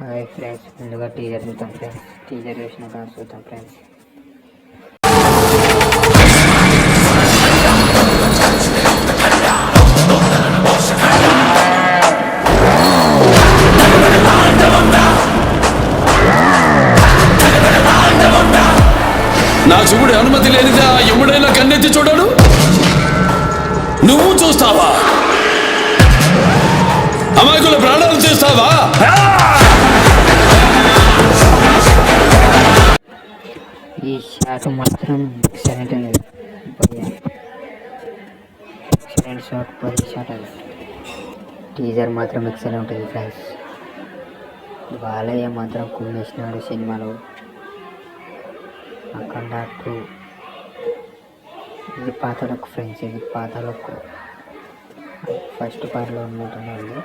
Hi friends ముందుగా teaser చూద్దాం friends. Teaser వేసిన డాన్స్ చూద్దాం ఫ్రెండ్స్. నా చూపుడు అనుమతి లేనిదా ఎవడైనా కన్నెత్తి చూడడు. నువ్వు చూస్తావా? అమాయకుల ప్రాణాలు చేస్తావా ఈ షాట్ మాత్రం ఎక్సలెంట్ అనేది ఎక్సలెంట్ షాట్ పది షాట్ అది టీజర్ మాత్రం ఎక్సలెంట్ ఉంటుంది ఫ్రెండ్స్ బాలయ్య మాత్రం కుమ్మేసినాడు సినిమాలో. అఖండ టూ. ఇది పాతలకు ఫ్రెండ్స్ ఇది పాతలకు ఫస్ట్ పార్ట్లో ఉన్నట్టున్నాడు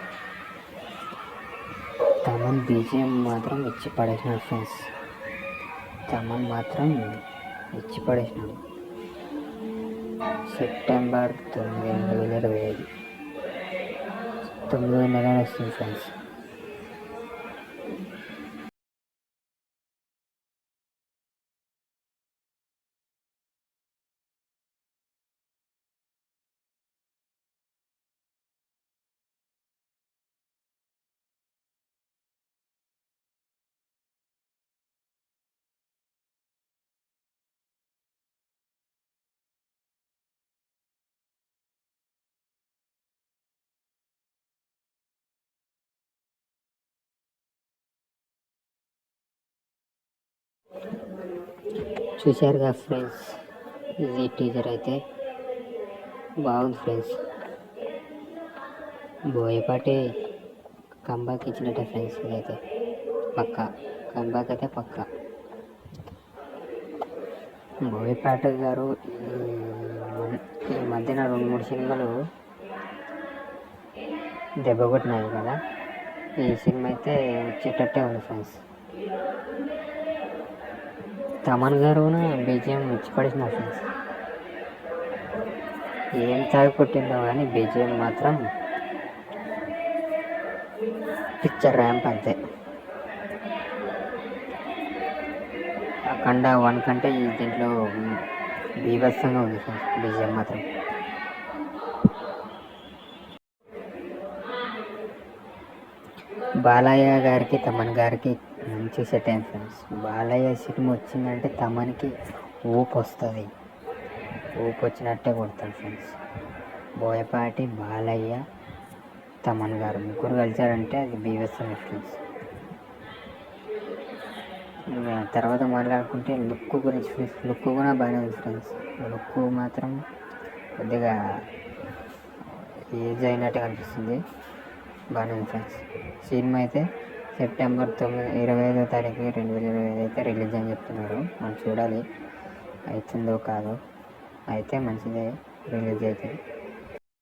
తమన్ బీజిఎం మాత్రం ఇచ్చి పడేసినాడు ఫ్రెండ్స్ తమన్ మాత్రం ఇచ్చి పడేసినాడు సెప్టెంబర్ తొమ్మిది రెండు వేల ఇరవై ఐదు. తొమ్మిదో నెల వస్తుంది ఫ్రెండ్స్. చూశారుగా ఫ్రెండ్స్. ఇది టీజర్ అయితే. బాగుంది ఫ్రెండ్స్. బోయపాటి కంబాక్ ఇచ్చినట్టే ఫ్రెండ్స్ ఇదైతే. పక్క. కంబాక్ అయితే పక్క. బోయపాటి గారు ఈ ఈ మధ్యన రెండు మూడు సినిమాలు దెబ్బ కొట్టినాయి కదా. ఈ సినిమా అయితే వచ్చేటట్టే ఉంది ఫ్రెండ్స్. తమన్ గారు బీజిఎం ఇచ్చి పడేసిన ఫ్రెండ్స్ ఏం తాగి కొట్టిందో కానీ బీజిఎం మాత్రం పిక్చర్ ర్యాంప్ అంతే. అఖండ వన్ కంటే ఈ దీంట్లో బీభత్సంగా ఉంది ఫ్రెండ్స్ బీజిఎం మాత్రం. బాలయ్య గారికి తమన్ గారికి మంచి సెట్ ఫ్రెండ్స్? బాలయ్య సినిమా వచ్చిందంటే తమన్కి ఊపు వస్తుంది ఊపు వచ్చినట్టే కొడతాడు ఫ్రెండ్స్. బోయపాటి బాలయ్య తమన్ గారు ముగ్గురు కలిసారంటే అది బీవత్సం ఫ్రెండ్స్. తర్వాత మాట్లాడుకుంటే లుక్ గురించి ఫ్రెండ్స్ లుక్ కూడా బాగానే ఉంది ఫ్రెండ్స్. లుక్ మాత్రం కొద్దిగా ఏజ్ అయినట్టు అనిపిస్తుంది బాగానే ఉంది ఫ్రెండ్స్. సినిమా అయితే సెప్టెంబర్ తొమ్మిది ఇరవై ఐదో తారీఖు రెండు వేల ఇరవై ఐదు అయితే రిలీజ్ అని చెప్తున్నారు. మనం చూడాలి అవుతుందో కాదో. అయితే మంచిదే రిలీజ్ అయితే.